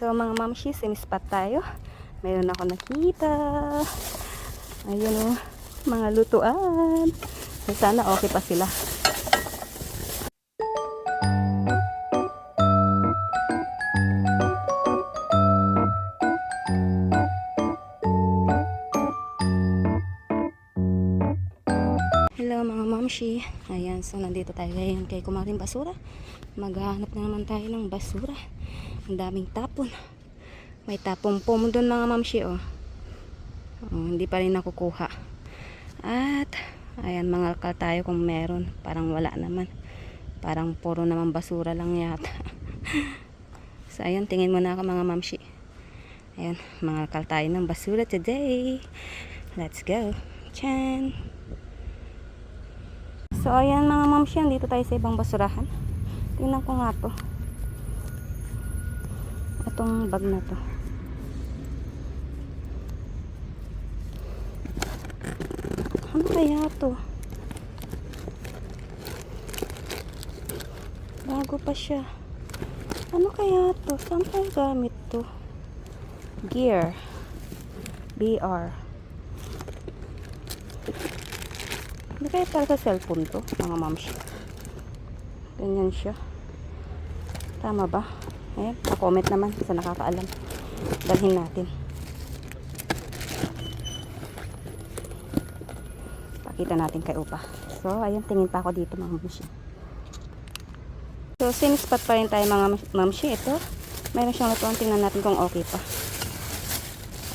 So mga mamshi, sinispot tayo. Mayroon ako nakita. Ayun o, mga lutuan. So, sana okay pa sila. Hello mga mamshi. Ayan, so nandito tayo ngayon kay Kumaring Basura. Maghahanap na naman tayo ng basura. Ang daming tapon. May tapong pom doon mga mamshi oh. oh. Hindi pa rin nakukuha. At ayan, mangalkal tayo kung meron. Parang wala naman. Parang puro naman basura lang yata. so ayan, tingin muna ako mga mamshi. Ayan, mangalkal tayo ng basura today. Let's go. Chan! So, ayan mga yan. Dito tayo sa ibang basurahan. Tingnan ko nga to. Itong bag na to. Ano kaya to? Bago pa siya. Ano kaya to? Saan tayo gamit to? Gear. BR. Hindi kaya para sa cellphone to, mga moms. Ganyan siya. Tama ba? Ayan, pa-comment naman sa nakakaalam. Dalhin natin. Pakita natin kay Upa. So, ayun, tingin pa ako dito mga moms. So, same spot pa rin tayo mga moms. Ito, mayroon siyang lutuan. Tingnan natin kung okay pa.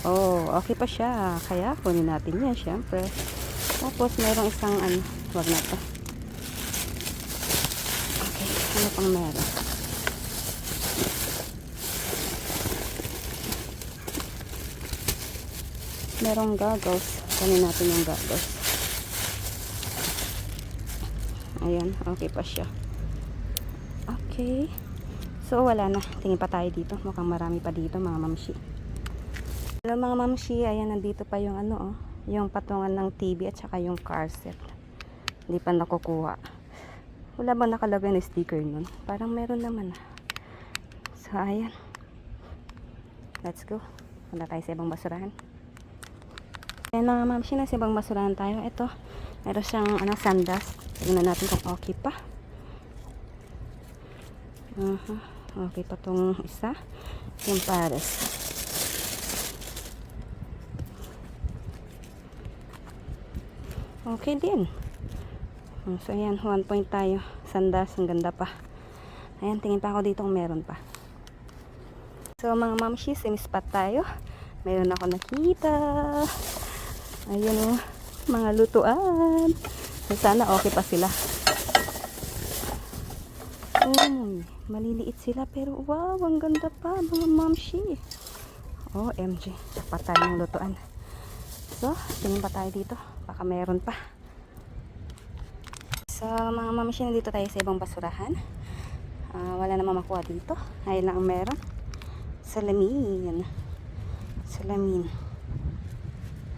Oh, okay pa siya. Kaya, kunin natin yan, syempre. Tapos, mayroong isang ano, wag na to. Okay, ano pang meron? Merong goggles. Kunin natin yung goggles. Ayan, okay pa siya. Okay. So, wala na. Tingin pa tayo dito. Mukhang marami pa dito, mga mamshi. Hello, mga mamshi. Ayan, nandito pa yung ano, oh yung patungan ng TV at saka yung car set hindi pa nakukuha wala ba nakalagay na sticker nun parang meron naman ah. so ayan let's go punta tayo sa ibang basurahan ayan mga mamsi na sa ibang basurahan tayo ito meron siyang ano, sandas tignan natin kung okay pa uh -huh. okay pa tong isa yung pares Okay din. Oh, So, ayan. One point tayo. Sandas. Ang ganda pa. Ayan. Tingin pa ako dito kung meron pa. So, mga mamshi, sinispot tayo. Meron ako nakita. Ayan o. Mga lutuan. So, sana okay pa sila. Uy, maliliit sila. Pero, wow, ang ganda pa. Mga mamshi. OMG. Tapat tayo ng lutuan. So, tingin pa tayo dito. Baka meron pa. So, mga mamashi, nandito tayo sa ibang basurahan. Ah, wala namang makuha dito. Ayun lang ang meron. Salamin. Salamin.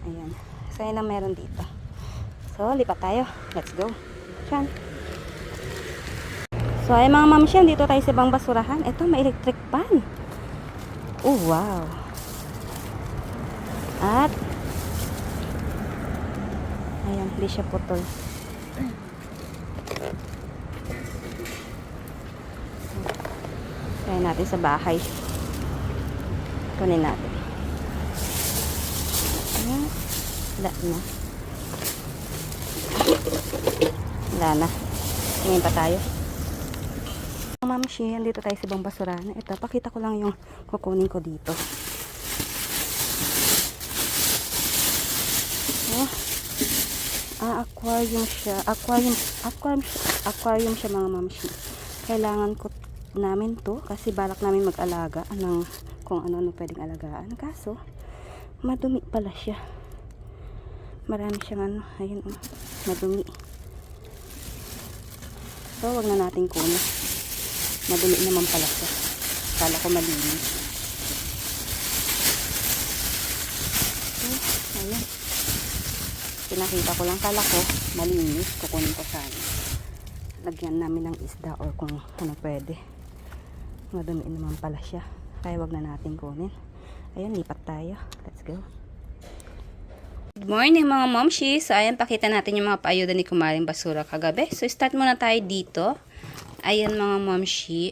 Ayan. Ayun ang meron dito. So, lipat tayo. Let's go. Diyan. So, ay mga mamashi, dito tayo sa ibang basurahan. Ito, may electric pan. Oh, wow. At, Ayan, hindi siya putol. Kaya natin sa bahay. Kunin natin. Ayan. Wala na. Wala na. Tingin pa tayo. Ma'am Shi, dito tayo sa ibang basurahan. Ito, pakita ko lang yung kukunin ko dito. Oh. Ah, aquarium siya. Aquarium, aquarium, aquarium siya mga mamshi. Kailangan ko namin to kasi balak namin mag-alaga ng kung ano-ano pwedeng alagaan. Kaso, madumi pala siya. Marami siyang ano, ayun oh, madumi. So, wag na natin kunin. Madumi naman pala siya. Kala ko malinis. So, ayun pinakita ko lang kala ko malinis kukunin ko sana lagyan namin ng isda or kung ano pwede madumi naman pala siya kaya wag na natin kunin. Ayun, lipat tayo. Let's go. Good morning mga momshi. So, ayan, pakita natin yung mga paayuda ni Kumaring Basura kagabi. So, start muna tayo dito. Ayan mga momshi.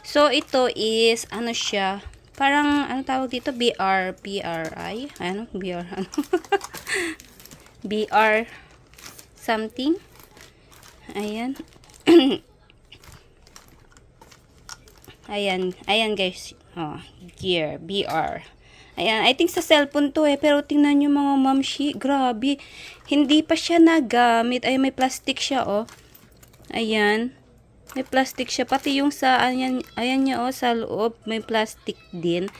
So, ito is, ano siya, parang, ano tawag dito? BR, BRI? Ano? BR, ano? BR something. Ayan. ayan, ayan guys. Oh, gear, BR. Ayan, I think sa cellphone to eh. Pero tingnan nyo mga mamshi. Grabe. Hindi pa siya nagamit. Ay, may plastic siya oh. Ayan. May plastic siya. Pati yung sa, ayan, ayan niya oh, sa loob. May plastic din.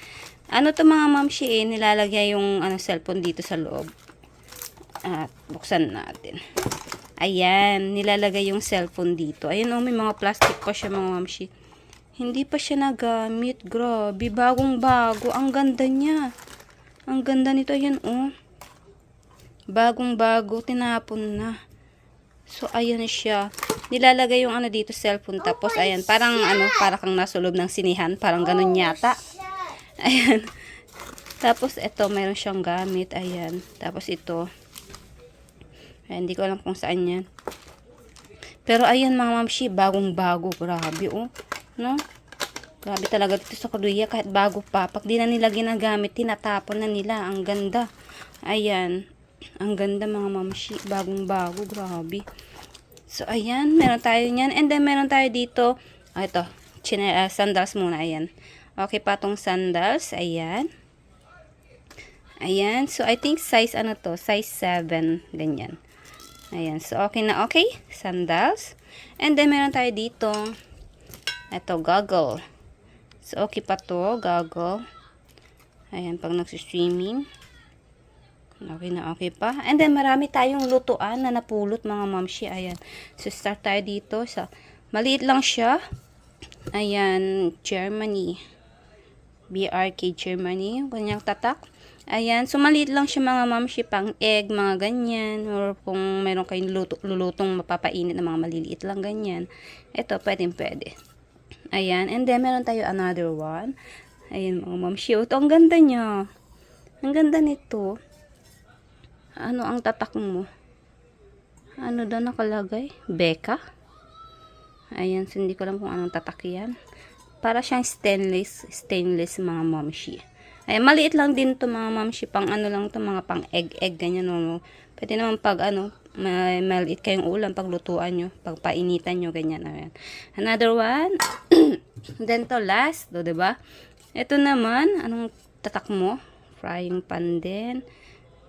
Ano to mga mamshi eh. Nilalagay yung ano, cellphone dito sa loob. At buksan natin. Ayan. Nilalagay yung cellphone dito. Ayan oh, may mga plastic pa siya mga mamshi. Hindi pa siya nagamit. Grabe. Bagong bago. Ang ganda niya. Ang ganda nito. Ayan, oh. Bagong bago. Tinapon na. So, ayan siya. Nilalagay yung ano dito, cellphone. Tapos, ayan. Parang, ano, para kang nasa loob ng sinihan. Parang ganun yata. Ayan. Tapos, ito, meron siyang gamit. Ayan. Tapos, ito. Ayan, hindi ko alam kung saan yan. Pero, ayan, mga mamshi. Bagong bago. Grabe, oh. No? Grabe talaga dito sa Korea. Kahit bago pa. Pag di na nila ginagamit, tinatapon na nila. Ang ganda. Ayan. Ang ganda mga mamshi. Bagong bago. Grabe. So, ayan. Meron tayo niyan. And then, meron tayo dito. Ah, ito. Chine uh, sandals muna. Ayan. Okay pa tong sandals. Ayan. Ayan. So, I think size ano to? Size 7. Ganyan. Ayan. So, okay na okay. Sandals. And then, meron tayo dito. Ito, goggle. So, okay pa to. Goggle. Ayan, pag nagsistreaming. Okay na okay pa. And then, marami tayong lutuan na napulot mga mamshi. Ayan. So, start tayo dito. Sa, maliit lang siya. Ayan, Germany. BRK Germany. Ganyang tatak. Ayan. So, maliit lang siya mga mamshi. Pang egg, mga ganyan. Or kung meron kayong luto, lulutong mapapainit na mga maliliit lang ganyan. Ito, pwedeng pwede. Ayan. And then, meron tayo another one. Ayan, mga mamshi. Ito, ang ganda niya. Ang ganda nito. Ano ang tatak mo? Ano daw nakalagay? Beka? Ayan, so hindi ko alam kung anong tatak yan. Para siyang stainless, stainless mga mamshi. Ayan, maliit lang din to mga mamshi. Pang ano lang to, mga pang egg-egg, ganyan. No? Pwede naman pag ano, may maliit kayong ulam, pag lutuan nyo, pag painitan nyo, ganyan. Ayan. Another one. Then to last, do, diba? Ito naman, anong tatak mo? Frying pan din.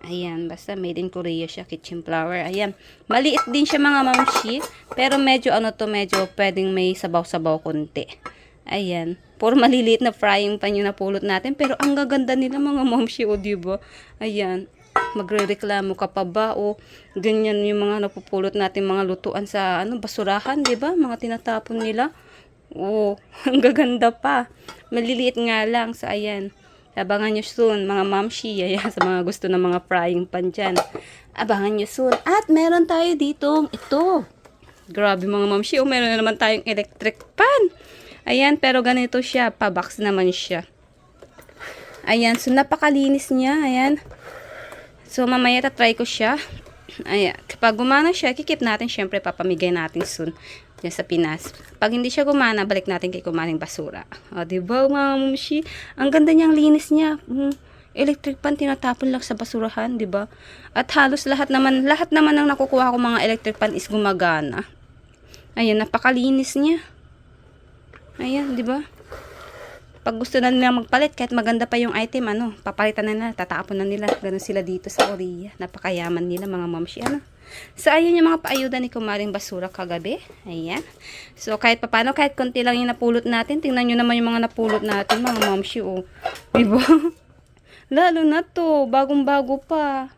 Ayan, basta made in Korea siya, kitchen flower. Ayan, maliit din siya mga mamshi, pero medyo ano to, medyo pwedeng may sabaw-sabaw konti. Ayan, puro maliliit na frying pan yung napulot natin, pero ang gaganda nila mga mamshi, o diba? Ayan, magre-reklamo ka pa ba o ganyan yung mga napupulot natin mga lutuan sa ano basurahan, 'di ba? Mga tinatapon nila. Oo, ang gaganda pa. Maliliit nga lang. So, ayan. Abangan nyo soon, mga mamshi. Ayan, sa mga gusto ng mga frying pan dyan. Abangan nyo soon. At meron tayo dito ito. Grabe mga mamshi. Oh, meron na naman tayong electric pan. Ayan, pero ganito siya. Pa-box naman siya. Ayan, so napakalinis niya. Ayan. So, mamaya tatry ko siya. Ayan, kapag gumana siya, kikip natin, syempre, papamigay natin soon dyan sa Pinas. Pag hindi siya gumana, balik natin kay kumaring basura. O, diba, mga mumshi? Ang ganda niyang linis niya. Mm, electric pan, tinatapon lang sa basurahan, diba? At halos lahat naman, lahat naman ng nakukuha ko mga electric pan is gumagana. Ayan, napakalinis niya. Ayan, diba? Pag gusto na nila magpalit, kahit maganda pa yung item, ano, papalitan na nila, tatapon na nila. Ganun sila dito sa Korea. Napakayaman nila, mga mamshi, ano. So, ayun yung mga paayuda ni Kumaring Basura kagabi. Ayan. So, kahit papano, kahit konti lang yung napulot natin, tingnan nyo naman yung mga napulot natin, mga mamshi, oh. Diba? Lalo na to, bagong-bago pa.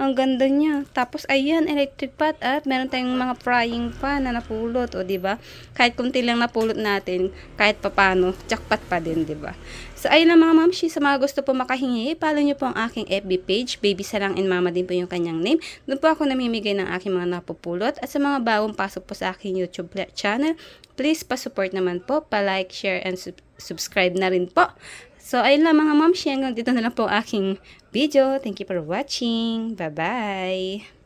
Ang ganda niya. Tapos, ayan, electric pot at meron tayong mga frying pan na napulot, o, di ba? Kahit kunti lang napulot natin, kahit papano, jackpot pa din, di ba? So, ayun lang mga mamshi, sa mga gusto po makahingi, follow nyo po ang aking FB page, Baby Sarang and Mama din po yung kanyang name. Doon po ako namimigay ng aking mga napupulot. At sa mga bagong pasok po sa aking YouTube channel, please pa-support naman po, pa-like, share, and sub- subscribe na rin po So, ayun lang mga mamshi. Hanggang dito na lang po aking video. Thank you for watching. Bye-bye.